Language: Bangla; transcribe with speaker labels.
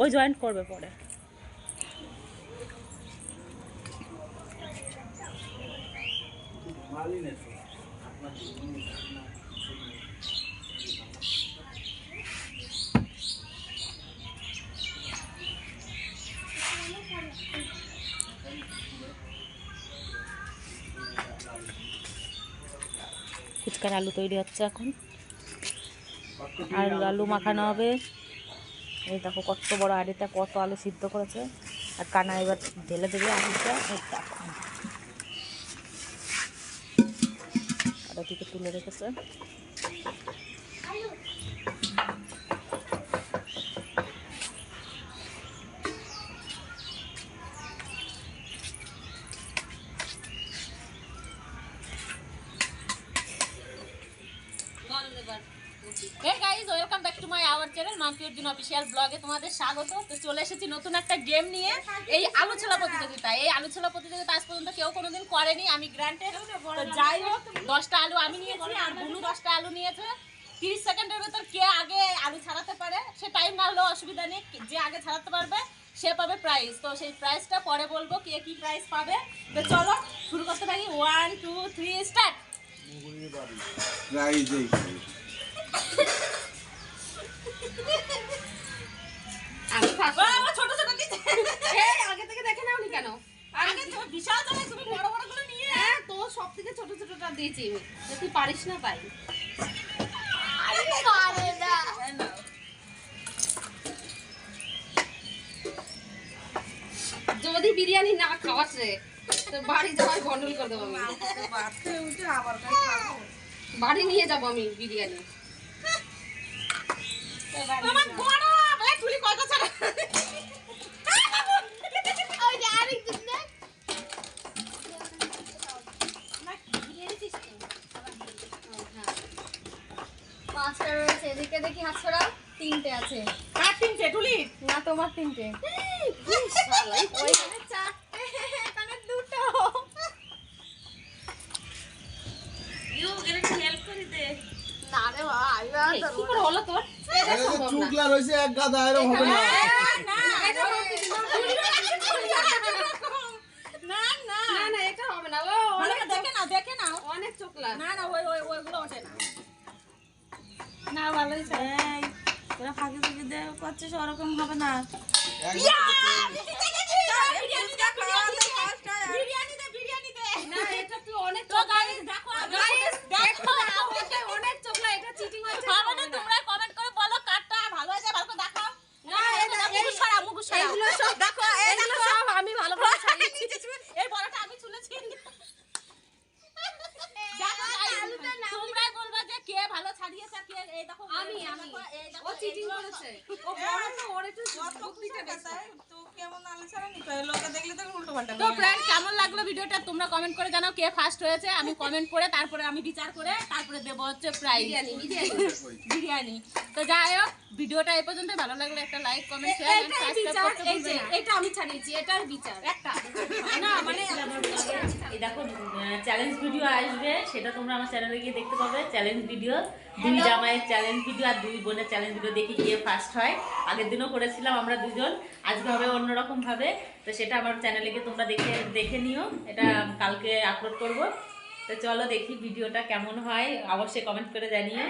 Speaker 1: ওই জয়েন্ট করবে পরে। ফুচকার আলু তৈরি হচ্ছে এখন। আর আলু মাখানো হবে। এই দেখো কত বড় আড়িটা, কত আলু সিদ্ধ করেছে। আর কানা এবার ঢেলে দেবে আড়িটা এই দেখো। আর তুলে রেখেছে। To channel Mampi Arjun official ব্লগে তোমাদের স্বাগত। তো চলে এসেছি নতুন একটা গেম নিয়ে। এই আলু ছোলা প্রতিযোগিতা এই আলু ছোলা প্রতিযোগিতা আজ পর্যন্ত কেউ কোনোদিন করেনি, আমি গ্রান্টেড যাই হোক, দশটা আলু আমি নিয়েছি আর বুনু দশটা আলু নিয়েছে। তিরিশ সেকেন্ডের ভেতর কে আগে আলু ছাড়াতে পারে, সে টাইম না হলেও অসুবিধা নেই। যে আগে ছাড়াতে পারবে, সে পাবে প্রাইজ তো সেই প্রাইজটা পরে বলব কে কি প্রাইজ পাবে। তো চলো, শুরু করতে থাকি। ওয়ান টু থ্রি স্টার্ট বিশাল জায়গায় তুমি বড় বড়গুলো নিয়ে
Speaker 2: হ্যাঁ তো সব থেকে ছোট ছোটটা দিয়েছি আমি। তুই পারিস না তাই যদি বিরিয়ানি না খাওয়াস রে তো বাড়ি যাওয়ার গন্ডল করে দেবো আমি। বাড়ি নিয়ে যাব আমি বিরিয়ানি
Speaker 1: আমার বড় ভাই তুলি কত ছাড়া
Speaker 3: পাঁচটা রয়েছে এদিকে দেখি হাত ছড়াও তিনটে আছে।
Speaker 1: কার তিনটে তুলি
Speaker 3: না তোমার তিনটে। ওইখানে চারটে এখানে দুটো। না রে বাবা আমি আর
Speaker 2: কি করে হলো তোর?
Speaker 4: চুকলা রয়েছে এক গাদা এরকম হবে না।
Speaker 1: না। না না।
Speaker 2: না না এটা হবে না ও
Speaker 1: মানে দেখে নাও দেখে নাও।
Speaker 2: অনেক চোখলা
Speaker 1: না না ওই ওই ওইগুলো ওঠে না। না ভালোই এই তোরা ফাঁকি ফাঁকি দে করছিস ওরকম হবে না
Speaker 4: এক
Speaker 1: বিরিয়ানি দে বিরিয়ানি দে
Speaker 2: না এটা তুই অনেক
Speaker 1: তো গাইস দেখো গাইস দেখো
Speaker 2: এটা অনেক চোখলা এটা চিটিং হয়েছে
Speaker 1: হবে না তোমরা কমেন্ট করে বলো কারটা ভালো হয়েছে ভালো করে দেখাও
Speaker 2: না, এটা-
Speaker 1: মুখ সরা মুখ সরা
Speaker 2: এইগুলো সব
Speaker 1: দেখো এই
Speaker 2: এগুলো
Speaker 1: দেখো
Speaker 2: সব আমি ভালো করে ছাড়িয়েছি
Speaker 1: এই বড়টা আমি তুলেছি দেখো guys, তোমরা বলবা যে কে ভালো ছাড়িয়েছে আর কে এই দেখো
Speaker 2: আমি আমি।
Speaker 1: দেখো, এই দেখো,
Speaker 2: ও চিটিং করেছে। ও বড় তো ওর একটু শক্তিটা বেশি।
Speaker 1: তো ফ্রেন্ড কেমন লাগল ভিডিওটা? তোমরা কমেন্ট করে জানাও কে ফার্স্ট হয়েছে। আমি কমেন্ট করে তারপরে আমি বিচার করে তারপরে দেবো হচ্ছে প্রাইজ
Speaker 2: বিরিয়ানি বিরিয়ানি।
Speaker 1: তো যাই হোক ভিডিওটা এই পর্যন্ত। ভালো লাগলে একটা like comment share and subscribe করতে না।
Speaker 2: এটা আমি ছাড়িয়েছি এটার বিচার।
Speaker 1: একটা। না মানে দেখো চ্যালেঞ্জ ভিডিও আসবে সেটা তোমরা আমার চ্যানেলে গিয়ে দেখতে পাবে চ্যালেঞ্জ ভিডিও দুই জামাইয়ের চ্যালেঞ্জ ভিডিও আর দুই বোনের চ্যালেঞ্জ ভিডিও দেখি গিয়ে ফার্স্ট হয়। আগের দিনও করেছিলাম আমরা দুজন আজকে হবে অন্যরকমভাবে। তো সেটা আমার চ্যানেলে গিয়ে তোমরা দেখে দেখে নিও এটা কালকে আপলোড করব। তো চলো দেখি ভিডিওটা কেমন হয় অবশ্যই কমেন্ট করে জানিও।